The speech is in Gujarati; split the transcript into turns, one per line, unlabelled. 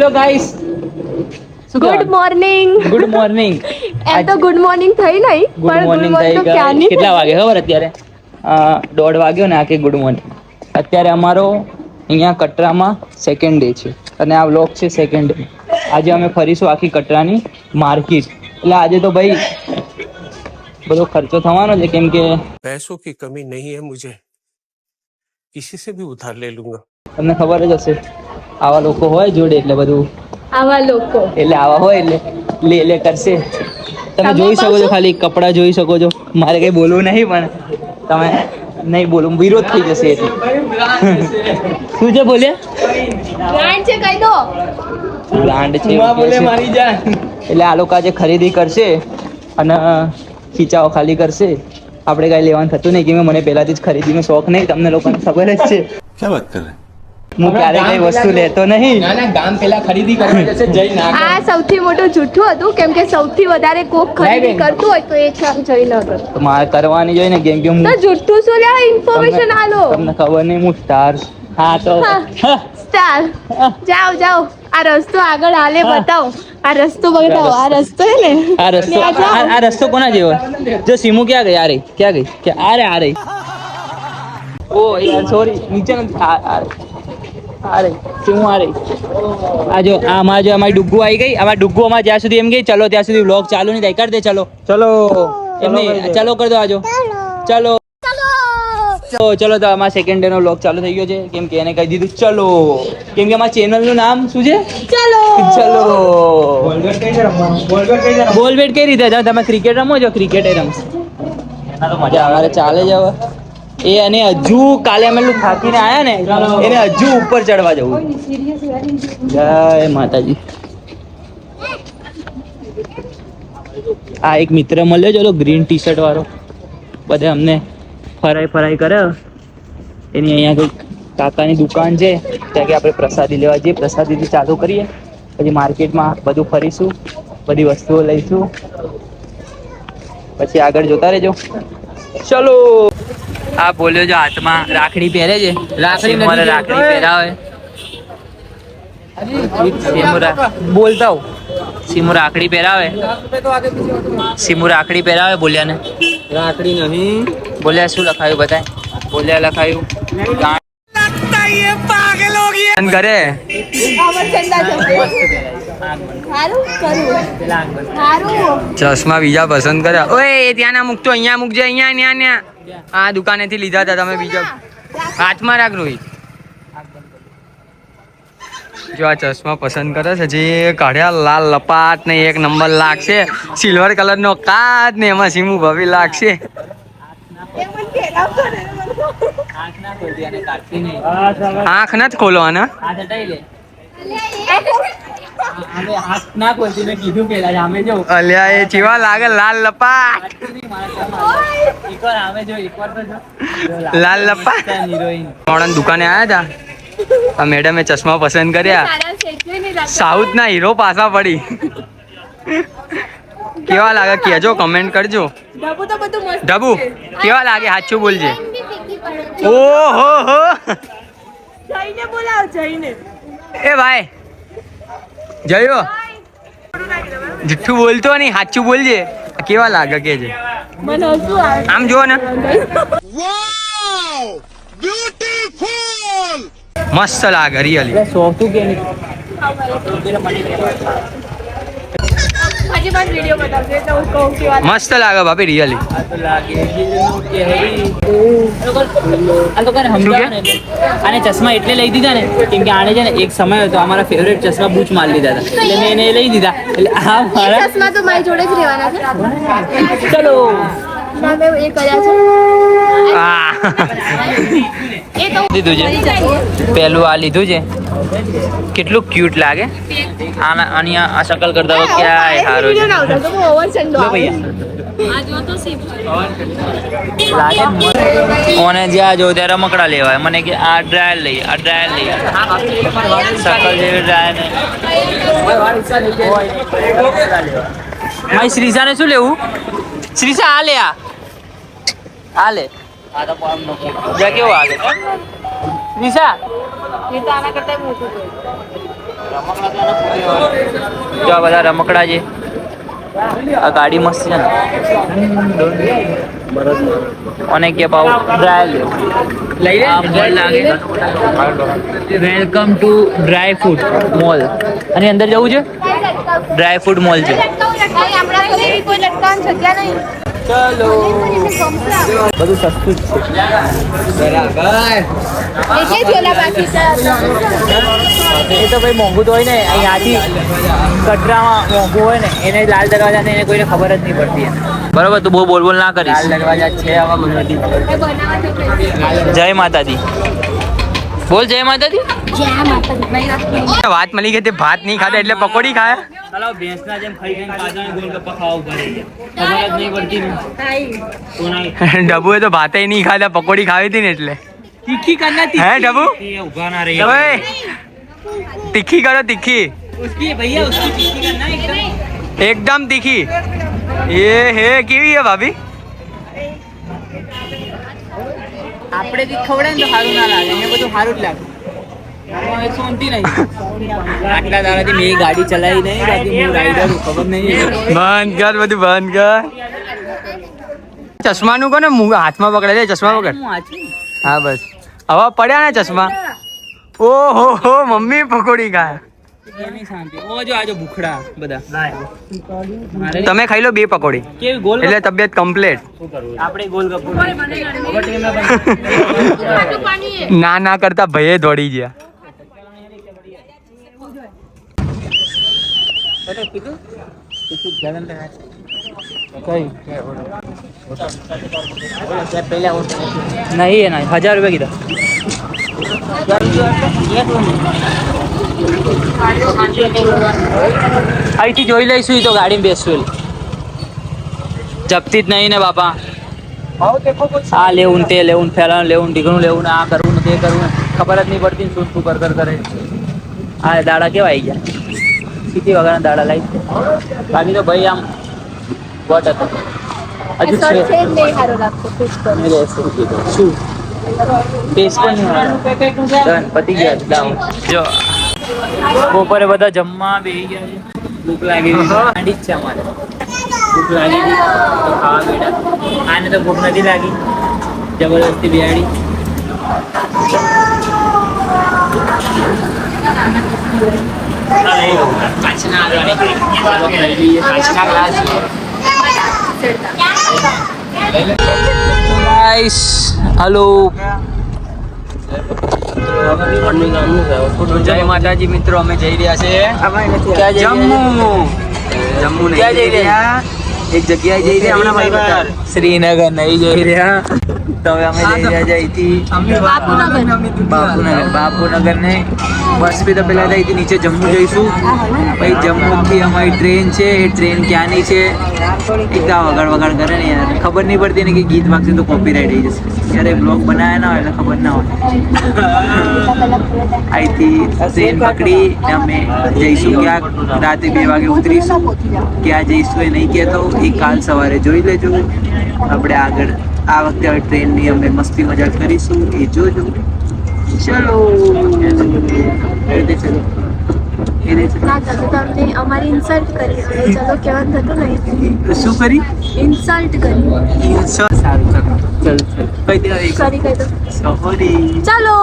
Hello guys
good morning
good morning
એમ તો ગુડ મોર્નિંગ થઈ નહીં
ગુડ મોર્નિંગ
થઈ
કેટલા વાગે ખબર અત્યારે? દોઢ વાગ્યો ને આખી ગુડ મોર્નિંગ અત્યારે અમારો અહીંયા કટરામાં સેકન્ડ ડે છે. અને આ વ્લોગ છે સેકન્ડ ડે આજે અમે ફરીશું આખી કટરાની માર્કેટ એટલે આજે તો ભાઈ બધો ખર્ચો થવાનો છે કેમ કે
પૈસો કી કમી નહીં હે મુજે કિસી સે ભી ઉધાર લે લૂંગા
તમને ખબર જ હશે. આવા લોકો હોય જોડે એટલે બધું?
આવા લોકો.
એટલે આવા હોય એટલે? લે લે કરશે. તમે જોઈ શકો છો ખાલી કપડાં જોઈ શકો છો. મારે કઈ બોલવું નહીં પણ તમે નહીં બોલું વિરોધ થઈ જશે એટલે શું છે બોલ્યા?
બ્રાન્ડ છે
બોલે મારી એટલે આ લોકો આજે ખરીદી કરશે અને ખીચાઓ ખાલી કરશે. આપણે કઈ લેવાનું થતું નહીં કે મને પહેલાથી જ ખરીદીનો શોખ નહીં તમને લોકોને ખબર જ છે.
ક્યાં વાત કરે?
હું ક્યારે કઈ વસ્તુ લેતો નહીં.
ના ના ગામ પેલા ખરીદી કરવા જશે જઈ ના
આ સૌથી મોટું જૂઠું હતું કેમ કે સૌથી વધારે કોક ખરીદી કરતું હોય તો એ છે જયનગર
તો મારે કરવાની જોઈએ ને કેમ કે હું
તો જૂઠું શું લે ઇન્ફોર્મેશન આલો.
તમને ખબર નહીં હું સ્ટાર હા તો.
સ્ટાર જાઓ જાઓ. આ રસ્તો આગળ હાલે. બતાવો. આ રસ્તો બતાવો. આ રસ્તો હે ને?
આ રસ્તો આ રસ્તો કોના જેવો? જો સીમુ ક્યાં ગઈ? આ રહી ક્યાં ગઈ? કે આ રે આ રહી. ઓ યાર સોરી નીચે નથી. આ. આ રહી સીમુ આ રહી આ જો આમાં જો અમારી ડુગ્ગુ આવી ગઈ. અમારી ડુગ્ગુ અમારે જ્યાં સુધી એમ ગઈ ચલો ત્યાં સુધી વ્લોગ ચાલુ નહીં થાય. કરી દે ચલો. ચલો. એમ નહીં ચલો કરી દો આજો ચલો. ચલો ચલો તો અમારા સેકન્ડ ડે નો વ્લોગ ચાલુ થઈ ગયો છે. કેમ કે એને કહી દીધું ચલો. કેમ કે અમારા ચેનલનું નામ શું છે?
ચલો.
ચલો. બોલ બેટ કઈ રીતે તમે ક્રિકેટ રમો છો? ક્રિકેટ એ રમશે. એના તો મજા આવે. ચાલે જ હવે. એ અને હજુ કાલે અમે લોકો થાકીને આયા ને, એને હજુ ઉપર ચડવા જવું. જય માતાજી. આ એક મિત્ર મળ્યો, ચલો ગ્રીન ટી શર્ટ વાળો. બધે અમને ફરાઈ ફરાઈ કરે એની અહીંયા કોઈ કાકાની દુકાન છે, ત્યાં કે આપણે પ્રસાદી લેવા જઈએ. પ્રસાદીથી ચાલુ કરીએ. પછી માર્કેટમાં બધું ફરીશું, બધી વસ્તુઓ લઈશું. પછી આગળ જોતા રહેજો. ચલો! આ બોલ્યો જો હાથમાં રાખડી પહેરે છે.
રાખડી મને
રાખડી પહેરાવે બોલતા હું સિમુ રાખડી પહેરાવે સિમુ રાખડી પહેરાવે બોલ્યા ને
રાખડી નહીં.
બોલ્યા શું લખાયું બતાય બોલ્યા લખાયું.
ઘરે.
ચશ્મા બીજા પસંદ કર્યા. ઓય એ ત્યાં ના મૂકતો અહીંયા મૂકજે. અહીંયા ત્યાં ન્યા આ દુકાનેથી લીધા હતા તમે બીજા. હાથમાં રાખ રોહિત. જો આ ચશ્મા પસંદ કરે છે, જે કાઢ્યા, લાલ લપાટ ને એક નંબર લાગશે. સિલ્વર કલર નો કાચ ને એમાં સીમુ ભવી લાગશે. આંખ નથી ખોલવાના અલ્યા, એ જેવા લાગે લાલ લપાટ. લાલ લપાટ મોડન દુકાને આયા હતા આ મેડમે ચશ્મા પસંદ કર્યા. સાઉથ ના હીરો પાછા પડી. કેવા લાગે? કેજો કમેન્ટ કરજો.
ડબુ તો બધું મસ્ત
ઢબુ કેવા લાગે? સાચું બોલજે. ઓહો હો.
જઈને બોલાવ જઈને.
એ ભાઈ જયો. જુઠ્ઠું બોલતો નહીં સાચું બોલજે. કેવા લાગે કેજે
હસવું આવે
આમ જો ને. મસ્ત લાગે રિયલી
સોફતું કે નહીં
હજી પણ વીડિયો બનાવજો એટલે હું કહું કે વાત
મસ્ત લાગે ભાભી રિયલી
આ તો લાગે કે હેરી. આ તો કોને સમજાવે આને ચશ્મા એટલે લઈ દીધા ને કેમ કે આને છે ને એક સમય હતો અમારા ફેવરેટ ચશ્મા બૂચ મારી લીધા હતા. એટલે મેં એને લઈ દીધા. એટલે આ મારા
ચશ્મા તો મારી જોડે જ રહેવાના છે.
ચલો.
મેં એ કર્યા છે.
લીધું છે. પહેલું આ લીધું છે. કેટલું ક્યુટ લાગે. આના આની આ શકલ કરતા હોય ક્યાંય સારું છે.
વીડિયો ના ઉતારતો, હું ઓવરચંદો
લો
આવે.
ભૈયા લાગે ને જ્યાં જો ત્યારે રમકડા લેવાય મને કે આ ડ્રાયર લઈ આ ડ્રાયર લઈ. શકલ જેવી ડ્રાયર મારી શ્રીષાને શું લેવું? શ્રીષા આ લે આ લે. જ્યાં કેવું હાલે? નિશા?
એ આના કરતા મોટું છે.
જો આ બધા રમકડા છે. આ ગાડી મસ્ત છે ને. અને કે ભાવ? ડ્રાય લઈ લે? લાગે. Welcome to dry food mall. અને અંદર જવું છે? ડ્રાય ફૂડ મોલ છે. ચલો. બધું સસ્તું જ છે.
છે
એ તો ભાઈ મોંઘું તો હોય ને અહીંયાથી કટરામાં મોંઘું હોય ને એને લાલ દરવાજા ને એને કોઈને ખબર જ નહીં પડતી. બરોબર તું બહુ બોલ બોલ ના કરીશ.
દરવાજા છે આવા બધી
જય માતાજી. બોલ જય માતાજી
જ્યાં માતા નહીં રાખી
વાત મળી ગઈ તે ભાત નહીં ખાધા એટલે પકોડી ખાયા
ચાલો ભેંસના જેમ ખાઈ ખાઈને પાછા ગોલગપ્પા ખાવા ઉભા રહી ગયા ખબર જ નહીં પડતી ને કોના
ડબ્બુએ તો ભાતે નહીં ખાધા પકોડી ખાવી હતી ને એટલે
તીખી કરના
હે ડબ્બુ
ઉભા ના રહી
ઓય તીખી કરો તીખી
उसकी भैया उसकी તીખી करना एकदम
એકદમ તીખી એ હે કેવી હે ભાભી
આપણે થી ખવડાય ને તો સારું ના લાગે. એને બધું સારું જ લાગે. આટલા દાડાથી મેં ગાડી ચલાવી નહીં બાકી હું રાઈડર ખબર નહીં.
બંધ કર બધું બંધ કર ચશ્માનું કોને હાથમાં પકડે છે? ચશ્મા પકડ.
હા
બસ. હવા પડ્યા ને ચશ્મા? ઓહો હો મમ્મી પકોડી ખાય.
એની શાંતિ. ઓ જો આજો ભૂખડા બધા. મારે
તમે ખાઈ લો બે પકોડી. એટલે તબિયત કમ્પ્લીટ
આપણે ગોલ ગપ્પો
પાણી
ના ના કરતા ભયે દોડી ગયા.
નહીં એના હજાર રૂપિયા કીધા. અહીંથી જોઈ લઈશું એ તો ગાડીમાં બેસવું જપતી જ નહીં ને બાપા. આ લેવું તે લેવું ને લેવું ઢીકણું લેવું ને આ કરવું ને તે કરવું ખબર જ નહીં પડતી ને શું શું કર કર કરે. આ દાડા કેવા આવી ગયા? સીટી વગરના દાડા લાવી બાકી તો ભાઈ આમ વટ હતો. હજુ છે. શું? ટેસ્ટ પણ પતી ગયા જો બપોરે બધા જમવા બેસી ગયા છે. ભૂખ લાગી ગાડી જ છે અમારે. ભૂખ લાગી ગઈ તો ખાવા બેઠા. આને તો ભૂખ નથી લાગી. જબરદસ્તી બિહાડી. હેલો.
જય માતાજી મિત્રો અમે જઈ રહ્યા છે જમ્મુ. જમ્મુ
ક્યાં જઈ
રહ્યા? એક જગ્યાએ જઈ રહ્યા હમણાં ભાઈ બતા
શ્રીનગર નહીં જઈ રહ્યા. તો હવે અમે જઈ રહ્યા છે
બાપુનગર
બાપુનગર. બાપુનગર. ને બસ બી તો પહેલાં અહીંથી નીચે જમ્મુ જઈશું. પછી જમ્મુથી અમારી ટ્રેન છે એ ટ્રેન ક્યાંની છે? એકદમ વગાડ વગાડ કરે ને યાર. ખબર નહીં પડતી ને કે ગીત વાગશે તો કોપીરાઇટ આવી જશે. જ્યારે બ્લોગ બનાવ્યા ના હોય એટલે ખબર ના હોય. અહીંથી ટ્રેન પકડી અમે જઈશું. ક્યાંક રાતે બે વાગે ઉતરીશું. ક્યાં જઈશું એ નહીં કહેતો. એ કાલ સવારે જોઈ લેજો. આપણે આગળ આ વખતે હવે ટ્રેનની અમે મસ્તી મજાક કરીશું. એ જોજો. ચલો.
ના તમને અમારી ઇન્સલ્ટ કરી હવે ચલો થતું નહીં.
શું કરી?
ઇન્સલ્ટ કરી.
સારું ચાલો. ચલ ચલ કઈ દે
સોરી કહી દો
સોરી
ચાલો.